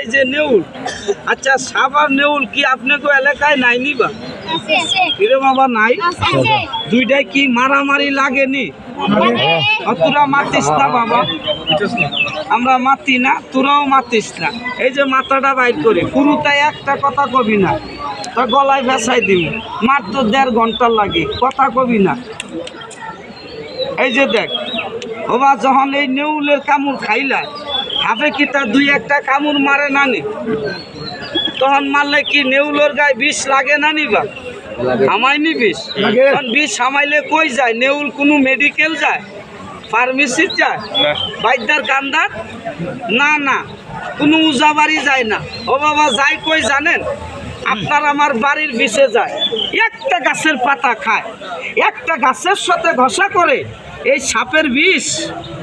এই যে নেউল। আচ্ছা সাবার নেউল কি আপনাকে এলাকায় নাই নিবা কিরে বাবা নাই? দুইটাই কি মারামারি লাগেনি? ও, তোরা মাতিস না বাবা। আমরা মাতি না তোরাও মাতিস না। এই যে মাথাটা বাইর করি পুরুতাই একটা কথা কবি না। তা গলায় ভেসাই দিবি। মাত্র দেড় ঘণ্টা লাগে কথা কবি না। এই যে দেখ ওবা যখন এই নেউলের কামড় খাইলা হবে কি তা দুই একটা কামড় মারে নানি। তখন মারলে কি নেউলের গায়ে বিষ লাগে না নি বা হামায়নি বিষ? তখন বিষ হামাইলে কই যায়? নেউল কোনো মেডিকেল যায়? ফার্মেসি যায়? বাইদার কান্দার? না না। কোনো উজা বাড়ি যায় না। ও বাবা যায় কই জানেন? আপনার আমার বাড়ির বিষে যায়। একটা গাছের পাতা খায়। একটা গাছের সাথে ঘষা করে এই সাপের বিষ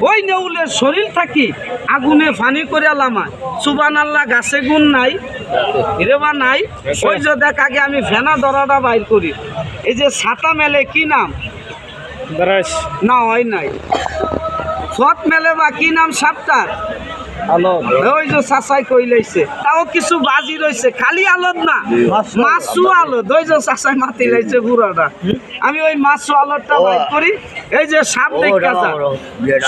ওই নেউলের শরীর থাকি আগুনে ফানি করে লামা সুবান আল্লাহ গাছে গুণ নাই হিরেবা নাই। ওই যে দেখ আগে আমি ফেনা দরাটা বাইর করি। এই যে ছাতা মেলে কি নাম? না হয় নাই। সৎ মেলে বা কি নাম সাপটার? ওই যে চাচাই কই লাইছে? তাও কিছু বাজি রইছে খালি না মাছু আলত ওই যে চাচাই মাতি লাইছে বুড়াটা আমি ওই মাছু আলতটা বাইর করি। এই যে সাপ দেখা যা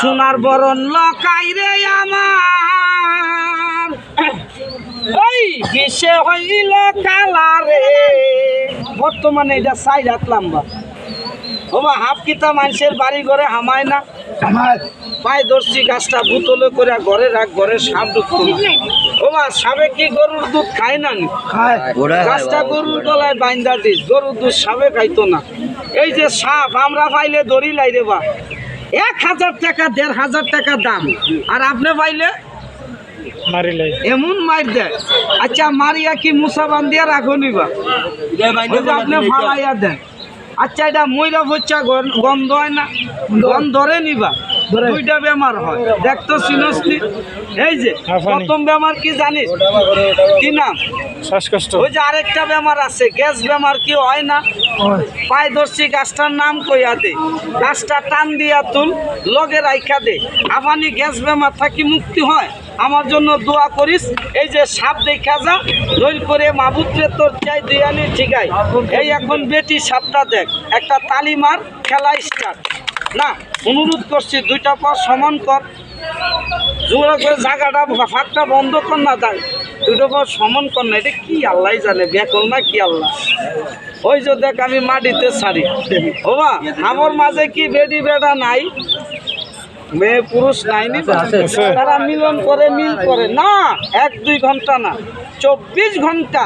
সোনার বরণ লকাই রে আমার। ওই হইল বর্তমানে এটা সাইড হাত লম্বা ওবা হাফ কিতা মানুষের বাড়ি ঘরে হামায় না। পায়ে ধরছি গাছটা বোতলে করে ঘরে রাখ ঘরে সাপ ঢুকতো না। ওমা সাবে কি গরুর দুধ খায় না গাছটা গরুর গলায় বাইন্দা দিস গরুর দুধ সাবে খাইতো না। এই যে সাপ আমরা পাইলে দড়ি লাই রে বা। এক হাজার টাকা দেড় হাজার টাকা দাম। আর আপনি পাইলে? এমন মার দেয় আচ্ছা মারিয়া কি মুসা বান্ধিয়া রাখো নিবা আপনি ফালাইয়া দেন। আচ্ছা এটা ময়রা বচ্চা গন্ধ হয় না। গন্ধ ধরে নিবা। দুইটা বেমার হয়। দেখতো সিনসনি এই যে প্রথম বেমার কি জানিস? কি নাম? শ্বাসকষ্ট। ওই যে আরেকটা বেমার আছে গ্যাস বেমার কি হয় না? পায়ে ধরছি গাছটার নাম কইয়া দে। গাছটা টান দিয়া তুল লগে রাইখা দে। আবানি গ্যাস বেমার থাকি মুক্তি হয়। আমার জন্য দোয়া করিস। এই যে সাপ দেখা যা দৈল করে মাবুত্রে তোর চাই দিয়ানি ঠিকাই। এই এখন বেটি সাপটা দেখ। একটা তালি মার খেলা স্টার্ট না অনুরোধ করছি দুইটা পর সমান কর। জোরে করে জায়গাটা ফাঁকটা বন্ধ কর না দেখ দুটো পর সমান কর না এটা কি আল্লাহ জানে বেকল না কি আল্লাহ? ওই যে দেখ আমি মাটিতে ছাড়ি। ওবা আমার মাঝে কি বেডি বেডা নাই? মেয়ে পুরুষ নাই নি? তারা মিলন করে মিল করে। না এক দুই ঘণ্টা না চব্বিশ ঘণ্টা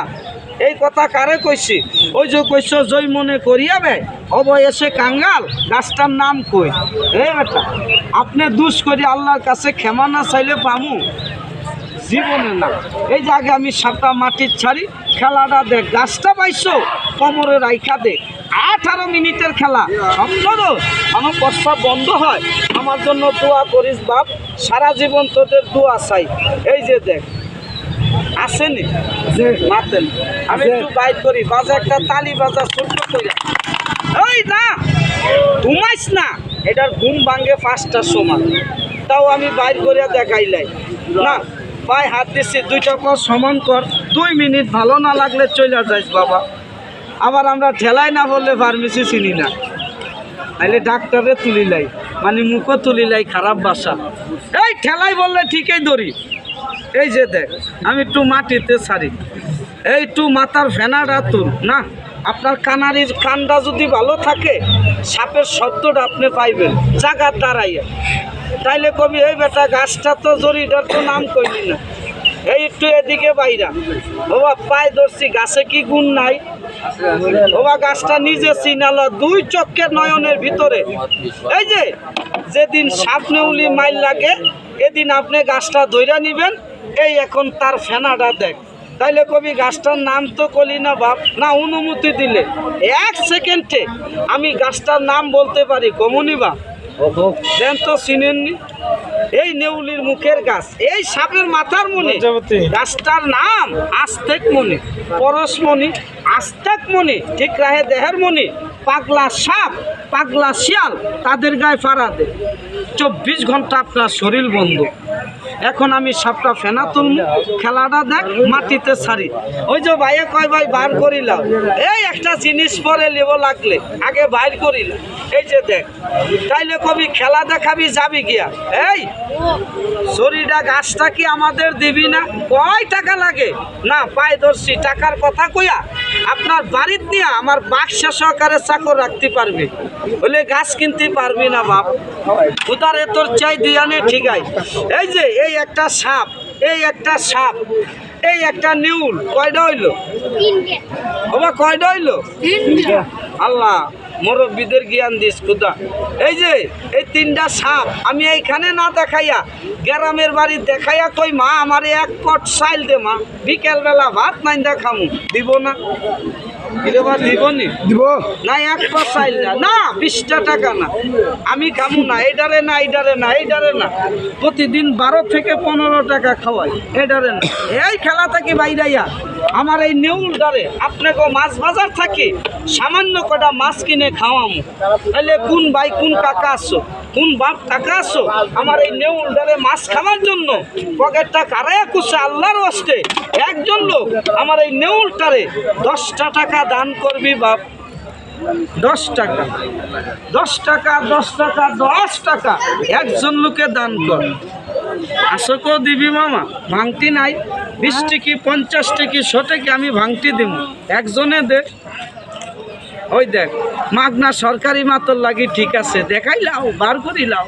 এই কথা কারে কইছি? ওই যে কইছ, জয় মনে করিয়াবে? অবয়সে কাঙ্গাল, গাছটার নাম কই? রে বেটা, আপনি দুষ করি আল্লাহর কাছে ক্ষমা না চাইলে পামু? জীবনে না। এই যে আগে আমি সাপটা মাটির ছাড়ি, খেলাটা দেখ, গাছটা পাইছো? কোমরে রাইখা দেখ। আঠারো মিনিটের খেলা। সপ্তাহ আমার প্রস্তাব বন্ধ হয়। আমার জন্য দোয়া করিস বাপ। সারা জীবন তোদের দোয়া চাই। এই যে দেখ আসেনি। মাতেন। আমি একটু বাইট করি বাজা একটা তালি বাজা ছোট্ট করে। ওই না ঘুমাইস না। এটার ঘুম ভাঙ্গে পাঁচটার সময়। তাও আমি বাইর করে দেখাইলাই না পায়ে হাত দিচ্ছি দুইটা পর সমান কর। দুই মিনিট ভালো না লাগলে চলে যাইস বাবা। আবার আমরা ঠেলাই না বললে ফার্মেসি চিনি না। নাইলে ডাক্তারে তুলিলাই মানে মুখও তুলিলাই খারাপ বাসা। এই ঠেলাই বললে ঠিকই ধরি। এই যে দেখ, আমি একটু মাটিতে ছাড়ি। এই একটু মাথার ফেনাটা তুল, না? আপনার কানারির কানটা যদি ভালো থাকে, সাপের শব্দটা আপনি পাইবেন। জাগার দাঁড়াইয়া তাইলে কবি, এই বেটা, গাছটা তো জরিটার তো নাম কইলি না। এই একটু এদিকে বাইরা। বাবা পায়ে ধরছি, গাছে কি গুণ নাই? বাবা গাছটা নিজে চিনাল দুই চক্ষের নয়নের ভিতরে। এই যে, যেদিন সাপ নেউলি মাইল লাগে, এদিন আপনি গাছটা ধইরা নিবেন এই এখন তার ফেনাটা দেখ। তাইলে কবি গাছটার নাম তো কলি না বাপ না অনুমতি দিলে। এক সেকেন্ডে আমি গাছটার নাম বলতে পারি কমনি বাপ। দেন তো চিনেননি? এই নেউলির মুখের গাছ এই সাপের মাথার মনে। গাছটার নাম আস্তেক মনি পরশমণি আস্তেক মনি ঠিক রাহে দেহের মনি পাগলা সাপ পাগলা শিয়াল তাদের গায়ে ফাড়া দে। চব্বিশ ঘণ্টা আপনার শরীর বন্ধ। এখন আমি সবটা ফেনা তুলব খেলাটা দেখ, মাটিতে ছাড়ি। ওই যে ভাইয়ে কয়, ভাই বার করিলাম। এই একটা জিনিস পরে নেব লাগলে, আগে বাইর করিলাম। এই যে দেখ, তাইলে কবি খেলা দেখাবি, যাবি গিয়া? এই, শরীরটা, গাছটা কি আমাদের দিবি না? কয় টাকা লাগে? না পাই ধরছি টাকার কথা কইয়া আপনার বাড়ির নিয়ে আমার বাক্সা সহকারে চাকর রাখতে পারবে। বলে গাছ কিনতে পারবি না বাপ। উদারে তোর চাই দিয়ানে ঠিক আছে। এই যে এই একটা সাপ এই একটা সাপ এই একটা নিউল কয়টা হইল? বাবা কয়টা হইল? আল্লাহ। মুরব্বীদের জ্ঞান দিস, খুদা। এই যে, এই তিনটা সাপ, আমি এইখানে না দেখাইয়া, গ্রামের বাড়ি দেখাইয়া কই, মা, আমারে এক পট সাইল দে, মা। বিকেলবেলা ভাত নাই দেখামু দিব না। দিব নি? না এক পট সাইল না। না বিশটা টাকা না। আমি খামু না না প্রতিদিন বারো থেকে পনেরো টাকা খাওয়াই এইটারে না। এই খেলা থাকি বাইরাইয়া আমার এই নেউল ডারে আপনাকে মাছ বাজার থাকে। সামান্য কটা মাছ কিনে খাওয়ামু। তাহলে কোন ভাই কোন কাকা আসছো কোন বাপ কাকা আসছো আমার এই নেউল ডারে মাছ খাওয়ার জন্য পকেটটা কারাইয়া কুসে আল্লাহর হস্তে একজন লোক আমার এই নেউলটারে দশটা টাকা দান করবি বাপ। দশ টাকা। দশ টাকা দশ টাকা দশ টাকা একজন লোকে দান কর। আসকেও দিবি মামা? ভাঙতি নাই। বিশ টিকি, পঞ্চাশ টিকি, শো টাকি আমি ভাঙতি দিব একজনে দে। ওই দেখ মাগনা সরকারি মাতর লাগি ঠিক আছে দেখাই লাও বার করি লাও